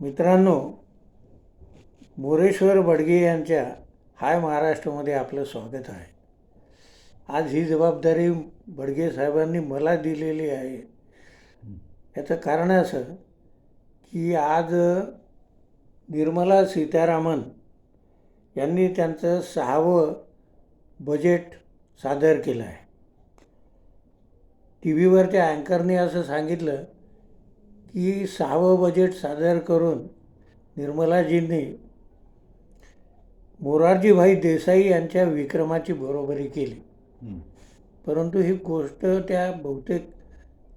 मित्रांनो मोरेश्वर बडगे यांच्या हाय महाराष्ट्रामध्ये आपलं स्वागत आहे. आज ही जबाबदारी बडगे साहेबांनी मला दिलेली आहे. याचं कारण असं की आज निर्मला सीतारामन यांनी त्यांचं सहावं बजेट सादर केलं आहे. टी व्हीवर त्या अँकरने असं सांगितलं की सहावं बजेट सादर करून निर्मलाजींनी मोरारजीभाई देसाई यांच्या विक्रमाची बरोबरी केली. परंतु ही गोष्ट त्या बहुतेक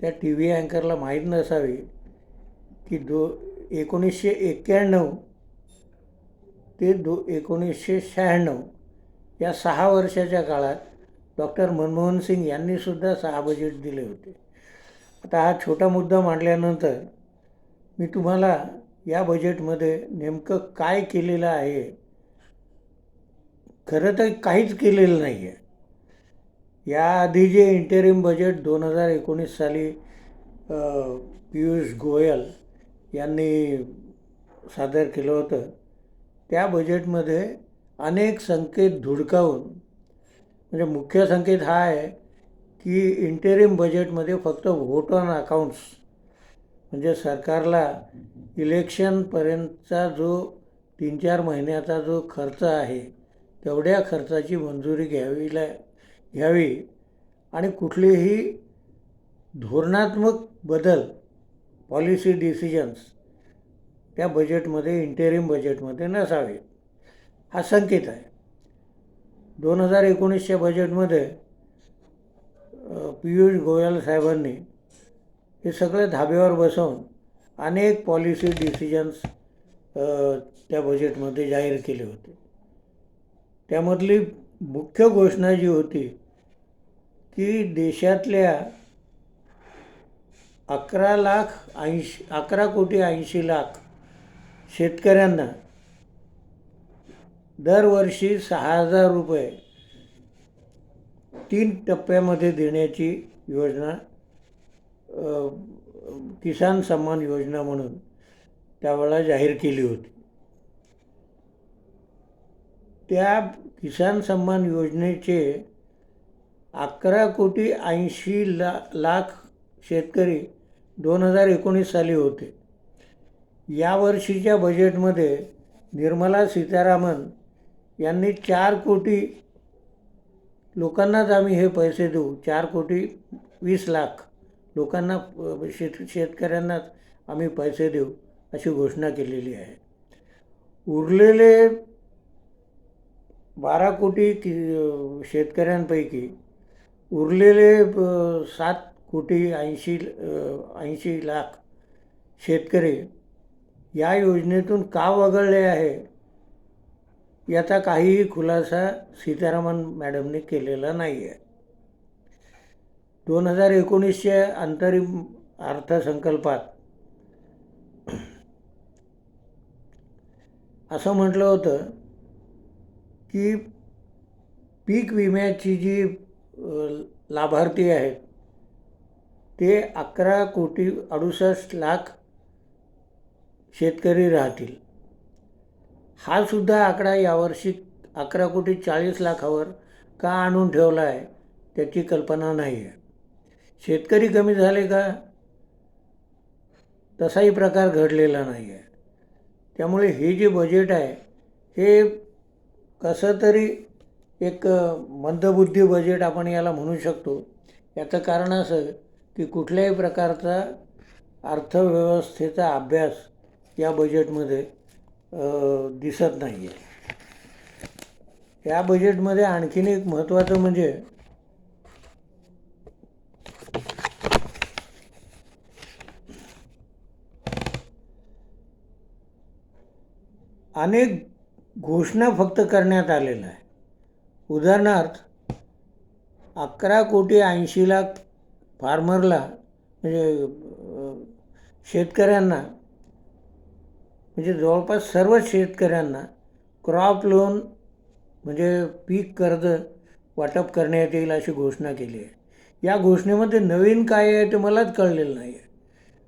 त्या टी व्ही अँकरला माहीत नसावी की दो एकोणीसशे एक्क्याण्णव ते दो एकोणीसशे शहाण्णव या सहा वर्षाच्या काळात डॉक्टर मनमोहन सिंग यांनीसुद्धा सहा बजेट दिले होते. आता हा छोटा मुद्दा मांडल्यानंतर मी तुम्हाला या बजेटमध्ये नेमकं काय केलेलं आहे? खरं तर काहीच केलेलं नाही आहे याआधी जे इंटरिम बजेट दोन हजार एकोणीस साली पियुष गोयल यांनी सादर केलं होतं त्या बजेटमध्ये अनेक संकेत धुडकावून म्हणजे मुख्य संकेत हा आहे की इंटेरिम बजेटमध्ये फक्त व्होट ऑन अकाउंट्स म्हणजे सरकारला इलेक्शनपर्यंतचा जो तीन चार महिन्याचा जो खर्च आहे तेवढ्या खर्चाची मंजुरी घ्यावीला घ्यावी. आणि कुठलेही धोरणात्मक बदल पॉलिसी डिसिजन्स त्या बजेटमध्ये इंटेरिम बजेटमध्ये नसावे. हा संकेत आहे. दोन हजार एकोणीसच्या बजेटमध्ये पियुष गोयल साहेबांनी हे सगळे धाब्यावर बसवून अनेक पॉलिसी डिसिजन्स त्या बजेटमध्ये जाहीर केले होते. त्यामधली मुख्य घोषणा जी होती की देशातल्या अकरा लाख ऐंशी अकरा कोटी ऐंशी लाख शेतकऱ्यांना दरवर्षी सहा हजार रुपये तीन टप्प्यामध्ये देण्याची योजना किसान सन्मान योजना म्हणून त्यावेळेला जाहीर केली होती. त्या किसान सन्मान योजनेचे अकरा कोटी ऐंशी ला लाख शेतकरी दोन हजार एकोणीस साली होते. यावर्षीच्या बजेटमध्ये निर्मला सीतारामन यांनी चार कोटी लोकांनाच आम्ही हे पैसे देऊ चार कोटी वीस लाख लोकांना शेत शेतकऱ्यांनाच आम्ही पैसे देऊ अशी घोषणा केलेली आहे. उरलेले बारा कोटी कि शेतकऱ्यांपैकी उरलेले सात कोटी ऐंशी ऐंशी लाख शेतकरी या योजनेतून का वगळले आहे याचा काहीही खुलासा सीतारामन मॅडमने केलेला नाही आहे दोन हजार एकोणीसच्या अंतरिम अर्थसंकल्पात. असं म्हटलं होतं की पीक विम्याची जी लाभार्थी आहेत ते अकरा कोटी अडुसष्ट लाख शेतकरी राहतील. हा सुद्धा आकडा यावर्षी अकरा कोटी चाळीस लाखावर का आणून ठेवला आहे त्याची कल्पना नाही आहे शेतकरी कमी झाले का? तसाही प्रकार घडलेला नाही आहे त्यामुळे हे जे बजेट आहे हे कसं तरी एक मंदबुद्धी बजेट आपण याला म्हणू शकतो. याचं कारण असं की कुठल्याही प्रकारचा अर्थव्यवस्थेचा अभ्यास या बजेटमध्ये दिसत नाही आहे या बजेटमध्ये आणखीन एक महत्त्वाचं म्हणजे अनेक घोषणा फक्त करण्यात आलेल्या आहे उदाहरणार्थ अकरा कोटी ऐंशी लाख फार्मरला म्हणजे शेतकऱ्यांना म्हणजे जवळपास सर्वच शेतकऱ्यांना क्रॉप लोन म्हणजे पीक कर्ज वाटप करण्यात येईल अशी घोषणा केली आहे. या घोषणेमध्ये नवीन काय आहे ते मलाच कळलेलं नाही आहे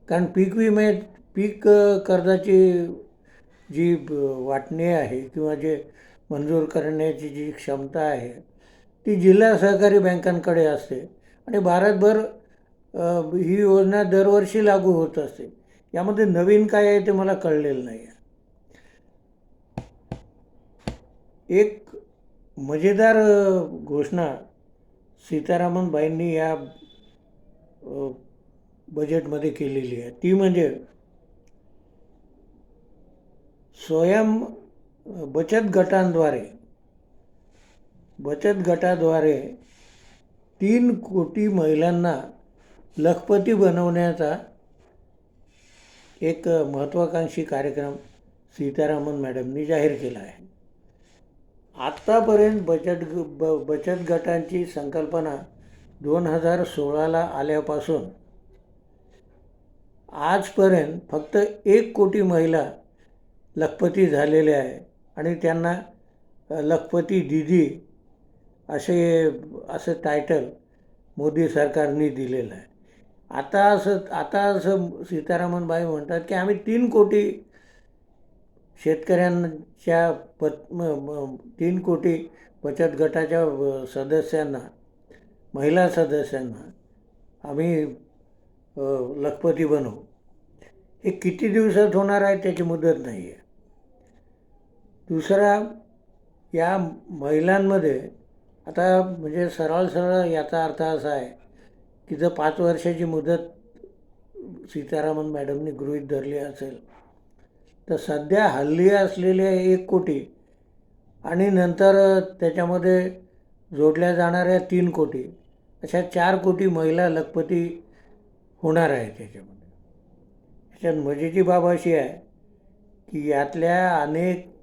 कारण पीक विमे पीक कर्जाची जी वाटणी आहे किंवा जे मंजूर करण्याची जी क्षमता आहे ती जिल्हा सहकारी बँकांकडे असते आणि भारतभर ही योजना दरवर्षी लागू होत असते. यामध्ये नवीन काय आहे ते मला कळलेलं नाही आहे. एक मजेदार घोषणा सीतारामनबाईंनी या बजेटमध्ये केलेली आहे. ती म्हणजे स्वयं बचत गटांद्वारे बचत गटाद्वारे तीन कोटी महिलांना लखपती बनवण्याचा एक महत्त्वाकांक्षी कार्यक्रम सीतारामन मॅडमनी जाहीर केला आहे. आत्तापर्यंत बचत ब बचत गटांची संकल्पना दोन हजार सोळाला आल्यापासून आजपर्यंत फक्त एक कोटी महिला लखपती झालेले आहे. आणि त्यांना लखपती दिदी असे असं टायटल मोदी सरकारने दिलेलं आहे. आता असं आता असं सीतारामनबाई म्हणतात की आम्ही तीन कोटी शेतकऱ्यांच्या पत तीन कोटी बचत गटाच्या सदस्यांना महिला सदस्यांना आम्ही लखपती बनवू. हे किती दिवसात होणार आहे त्याची मुदत नाही आहे दुसरा या महिलांमध्ये आता म्हणजे सरळ सरळ याचा अर्थ असा आहे की जर पाच वर्षाची मुदत सीतारामन मॅडमनी गृहीत धरली असेल तर सध्या हल्ली असलेल्या एक कोटी आणि नंतर त्याच्यामध्ये जोडल्या जाणाऱ्या तीन कोटी अशा चार कोटी महिला लखपती होणार आहे त्याच्यामध्ये. त्याच्यात मजेची बाब अशी आहे की यातल्या अनेक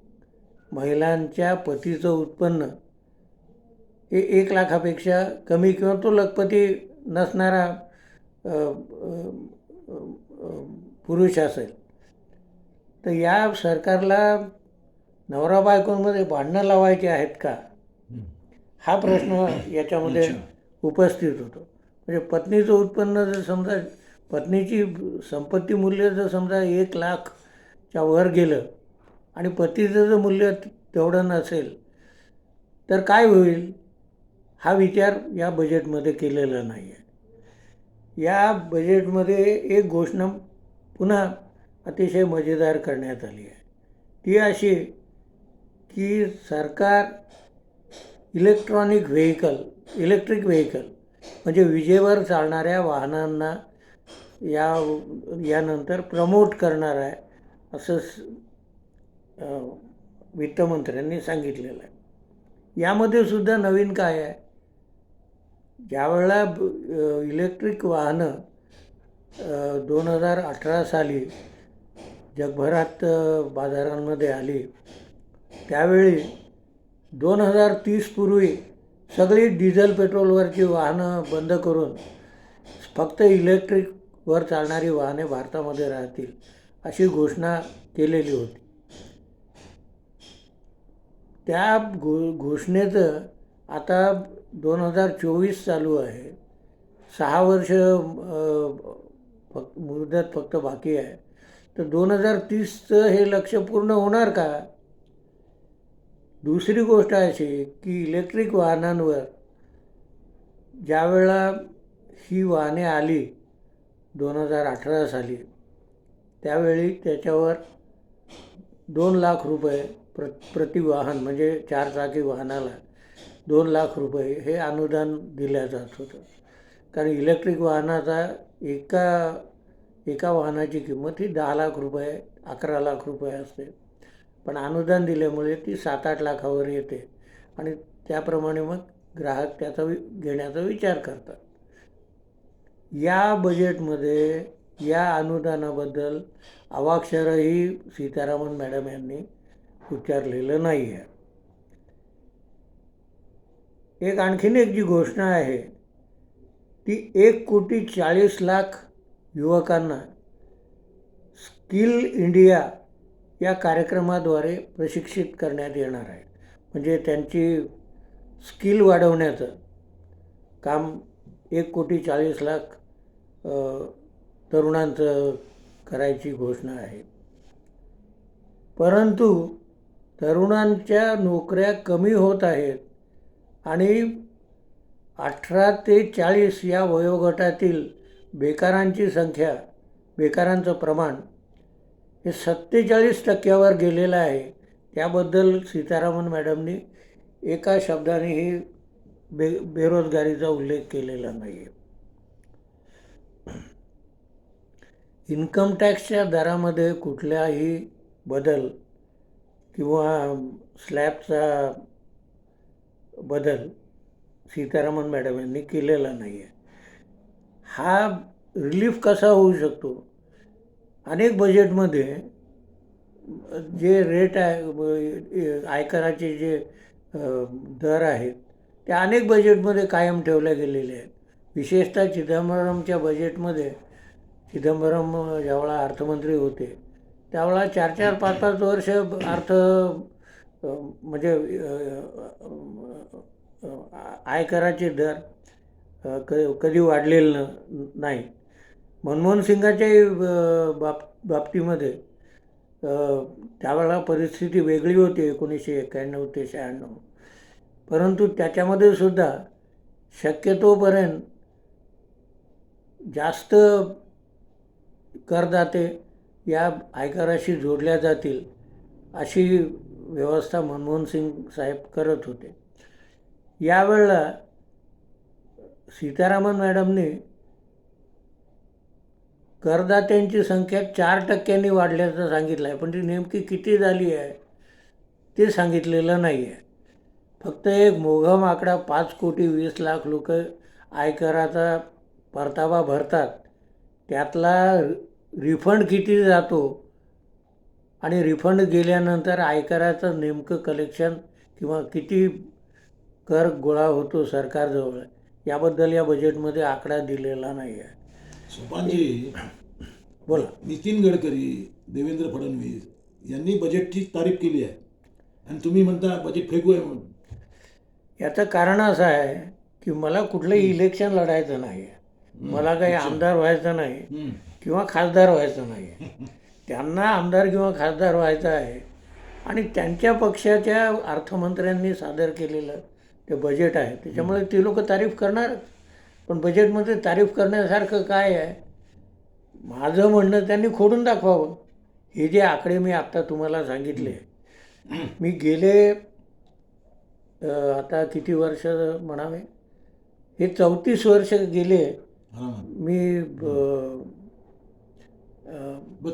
महिलांच्या पतीचं उत्पन्न हे एक लाखापेक्षा कमी किंवा तो लखपती नसणारा पुरुष असेल. तर या सरकारला नवरा बायकोंमध्ये भांडणं लावायची आहेत का? हा प्रश्न याच्यामध्ये. उपस्थित होतो. म्हणजे पत्नीचं उत्पन्न जर समजा पत्नीची संपत्ती मूल्य जर समजा एक लाखच्या वर गेलं आणि पतीचं जर मूल्य तेवढं नसेल तर काय होईल? हा विचार या बजेटमध्ये केलेला नाही आहे या बजेटमध्ये एक घोषणा पुन्हा अतिशय मजेदार करण्यात आली आहे. ती अशी की सरकार इलेक्ट्रॉनिक व्हेकल इलेक्ट्रिक व्हेकल म्हणजे विजेवर चालणाऱ्या वाहनांना या यानंतर प्रमोट करणार आहे असं वित्तमंत्र्यांनी सांगितलेलं आहे. यामध्ये सुद्धा नवीन काय आहे? ज्यावेळेला इलेक्ट्रिक वाहनं दोन हजार अठरा साली जगभरात बाजारांमध्ये आली त्यावेळी दोन हजार तीसपूर्वी सगळी डिझेल पेट्रोलवरची वाहनं बंद करून फक्त इलेक्ट्रिकवर चालणारी वाहने भारतामध्ये राहतील अशी घोषणा केलेली होती. त्या घो घोषणेचं आता दोन हजार चोवीस चालू आहे. सहा वर्ष फक्त मुदत फक्त बाकी आहे. तर दोन हजार तीसचं हे लक्ष पूर्ण होणार का? दुसरी गोष्ट अशी की इलेक्ट्रिक वाहनांवर ज्यावेळा ही वाहने आली दोन हजार अठरा साली त्यावेळी त्याच्यावर दोन लाख रुपये प्र प्रति वाहन म्हणजे चार चाकी वाहनाला दोन लाख रुपये हे अनुदान दिल्या जात होतं. कारण इलेक्ट्रिक वाहनाचा एका एका वाहनाची किंमत ही दहा लाख रुपये अकरा लाख रुपये असते. पण अनुदान दिल्यामुळे ती सात आठ लाखावर येते. आणि त्याप्रमाणे मग ग्राहक त्याचा वि घेण्याचा विचार करतात. या बजेटमध्ये या अनुदानाबद्दल अवाक्षरही सीतारामन मॅडम यांनी उच्चारलेलं नाही आहे एक आणखीन एक जी घोषणा आहे ती एक कोटी चाळीस लाख युवकांना स्किल इंडिया या कार्यक्रमाद्वारे प्रशिक्षित करण्यात येणार आहे. म्हणजे त्यांची स्किल वाढवण्याचं काम एक कोटी चाळीस लाख तरुणांचं करायची घोषणा आहे. परंतु तरुणांच्या नोकऱ्या कमी होत आहेत. आणि अठरा ते चाळीस या वयोगटातील बेकारांची संख्या बेकारांचं प्रमाण हे सत्तेचाळीस टक्क्यावर गेलेलं आहे. त्याबद्दल सीतारामन मॅडमनी एका शब्दानेही बे बेरोजगारीचा उल्लेख केलेला नाही आहे इन्कम टॅक्सच्या दरामध्ये कुठल्याही बदल किंवा स्लॅबचा बदल सीतारामन मॅडम यांनी केलेला नाही आहे हा रिलीफ कसा होऊ शकतो? अनेक बजेटमध्ये जे रेट आहे आयकराचे जे दर आहेत ते अनेक बजेटमध्ये कायम ठेवल्या गेलेले आहेत. विशेषतः चिदंबरमच्या बजेटमध्ये चिदंबरम ज्यावेळा अर्थमंत्री होते. त्यावेळा चार चार पाच पाच वर्ष अर्थ म्हणजे आयकराचे दर क कधी वाढलेलं न नाही. मनमोहन सिंगाच्याही अ, बाब बाबतीमध्ये त्यावेळा त्यावेळेला परिस्थिती वेगळी होती एकोणीसशे एक्याण्णव ते शहाण्णव. परंतु त्याच्यामध्ये सुद्धा शक्यतोपर्यंत जास्त करदाते या आयकराशी जोडल्या जातील अशी व्यवस्था मनमोहन सिंग साहेब करत होते. यावेळेला सीतारामन मॅडमने करदात्यांची संख्या चार टक्क्यांनी वाढल्याचं सांगितलं आहे पण ती नेमकी किती झाली आहे ते सांगितलेलं नाही आहे फक्त एक मोघम आकडा पाच कोटी वीस लाख लोक आयकराचा परतावा भरतात. त्यातला रिफंड किती जातो? आणि रिफंड गेल्यानंतर आयकराचं नेमकं कलेक्शन किंवा किती कर गोळा होतो सरकारजवळ याबद्दल या बजेटमध्ये आकडा दिलेला नाही आहे सोपानजी बोला. नितीन गडकरी देवेंद्र फडणवीस यांनी बजेटची तारीफ केली आहे. आणि तुम्ही म्हणता बजेट फेकू आहे म्हणून. याचं कारण असं आहे की मला कुठलंही इलेक्शन लढायचं नाही मला काही आमदार व्हायचं नाही. किंवा खासदार व्हायचं नाही त्यांना आमदार किंवा खासदार व्हायचं आहे. आणि त्यांच्या पक्षाच्या अर्थमंत्र्यांनी सादर केलेलं ते बजेट आहे. त्याच्यामुळे ती लोक तारीफ करणारच. पण बजेटमध्ये तारीफ करण्यासारखं काय आहे? माझं म्हणणं त्यांनी खोडून दाखवावं. हे जे आकडे मी आत्ता तुम्हाला सांगितले. मी गेले आता किती वर्ष म्हणावे? हे चौतीस वर्ष गेले मी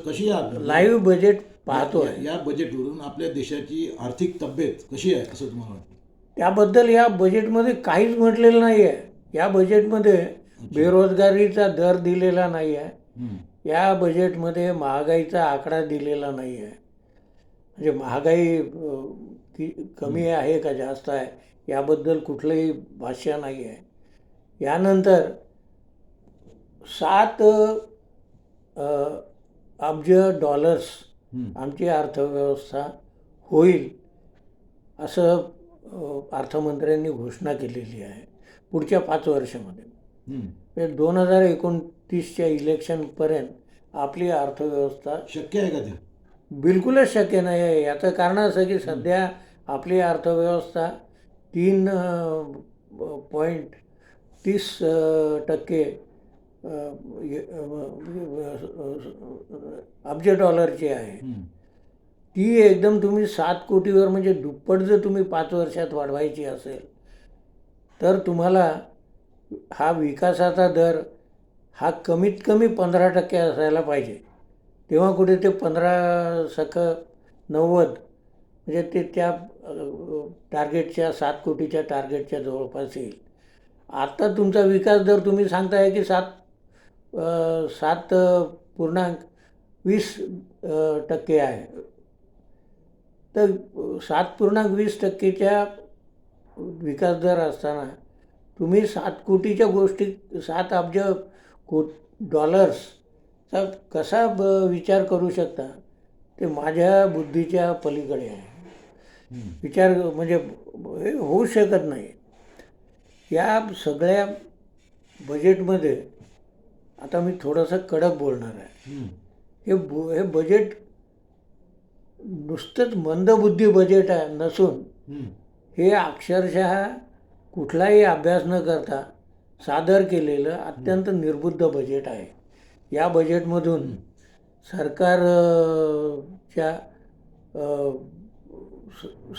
कशी लाईव्ह बजेट पाहतोय. या- या बजेटवरून आपल्या देशाची आर्थिक तब्येत कशी आहे असं तुम्हाला वाटतं? त्याबद्दल या बजेटमध्ये काहीच म्हटलेलं नाही आहे या बजेटमध्ये बेरोजगारीचा दर दिलेला नाही आहे. या बजेटमध्ये महागाईचा आकडा दिलेला नाही आहे म्हणजे महागाई की कमी आहे का जास्त आहे याबद्दल कुठलंही भाष्य नाही आहे यानंतर सात अब्ज डॉलर्स. आमची अर्थव्यवस्था होईल असं अर्थमंत्र्यांनी घोषणा केलेली आहे पुढच्या पाच वर्षामध्ये. म्हणजे दोन हजार एकोणतीसच्या इलेक्शनपर्यंत आपली अर्थव्यवस्था शक्य आहे का ते बिलकुलच शक्य नाही आहे याचं कारण असं की सध्या आपली अर्थव्यवस्था तीन पॉईंट तीस टक्के अब्ज डॉलरची आहे. ती एकदम तुम्ही सात कोटीवर म्हणजे दुप्पट जर तुम्ही पाच वर्षात वाढवायची असेल तर तुम्हाला हा विकासाचा दर हा कमीत कमी पंधरा टक्के असायला पाहिजे. तेव्हा कुठे ते पंधरा सख नव्वद म्हणजे ते त्या टार्गेटच्या सात कोटीच्या टार्गेटच्या जवळपास येईल. आता तुमचा विकास दर तुम्ही सांगताय की सात सात पूर्णांक वीस टक्के आहे. तर सात पूर्णांक वीस टक्केच्या विकास दर असताना तुम्ही सात कोटीच्या गोष्टी सात अब्ज को डॉलर्सचा कसा ब विचार करू शकता? ते माझ्या बुद्धीच्या पलीकडे आहे. विचार म्हणजे हे होऊ शकत नाही. या सगळ्या बजेटमध्ये आता मी थोडंसं कडक बोलणार आहे. हे बु हे बजेट नुसतंच मंदबुद्धी बजेट आहे नसून. हे अक्षरशः कुठलाही अभ्यास न करता सादर केलेलं अत्यंत निर्बुद्ध बजेट आहे या बजेटमधून सरकारच्या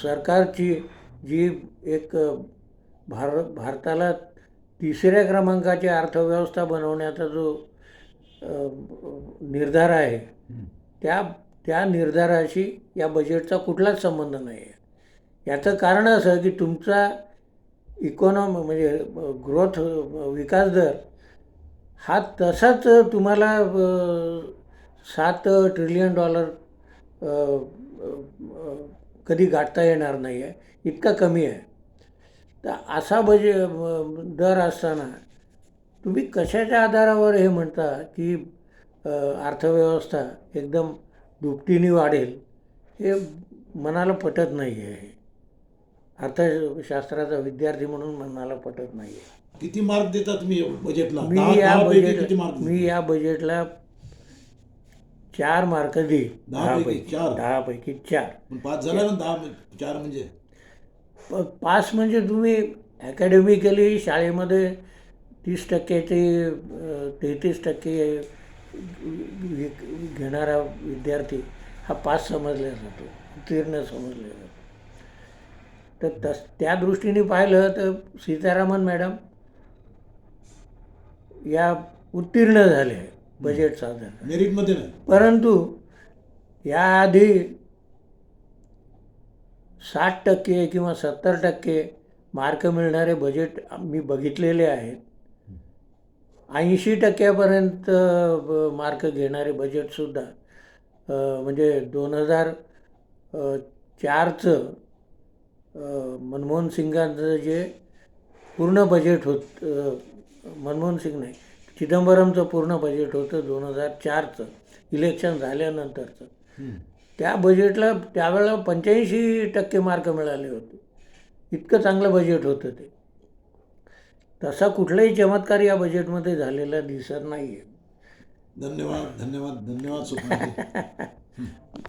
सरकारची जी एक भार भारताला तिसऱ्या क्रमांकाची अर्थव्यवस्था बनवण्याचा जो निर्धार आहे. त्या त्या निर्धाराशी या बजेटचा कुठलाच संबंध नाही आहे याचं कारण असं की तुमचा इकॉनॉमी म्हणजे ग्रोथ विकास दर हा तसाच तुम्हाला सात ट्रिलियन डॉलर कधी गाठता येणार नाही आहे इतका कमी आहे तर असा बजे दर असताना तुम्ही कशाच्या आधारावर हे म्हणता की अर्थव्यवस्था एकदम दुपटीने वाढेल हे मनाला पटत नाही आहे अर्थशास्त्राचा विद्यार्थी म्हणून मनाला पटत नाही आहे किती मार्क देता तुम्ही बजेटला? मी दहा- या बजेट? मी या बजेटला चार मार्क देईन. दहापैकी दहापैकी चार? दहापैकी चार. पण पाच झाला ना दहा चार म्हणजे? प पास म्हणजे तुम्ही अकॅडमिकली शाळेमध्ये तीस टक्क्याचे तेहतीस टक्के घेणारा विद्यार्थी हा पास समजला जातो उत्तीर्ण समजला जातो. तर तस त्या दृष्टीने पाहिलं तर सीतारामन मॅडम या उत्तीर्ण झाले बजेट सादर. मेरिटमध्ये परंतु याआधी साठ टक्के किंवा सत्तर टक्के मार्क मिळणारे बजेट मी बघितलेले आहेत. ऐंशी टक्क्यापर्यंत ब- मार्क घेणारे बजेटसुद्धा म्हणजे दोन हजार चारचं मनमोहन सिंगांचं जे पूर्ण बजेट होत मनमोहन सिंग नाही चिदंबरमचं पूर्ण बजेट होतं दोन हजार चारचं इलेक्शन झाल्यानंतरचं. त्या बजेटला त्यावेळेला पंच्याऐंशी टक्के मार्क मिळाले होते. इतकं चांगलं बजेट होतं ते. तसा कुठलाही चमत्कार या बजेटमध्ये झालेला दिसत नाही आहे धन्यवाद धन्यवाद धन्यवाद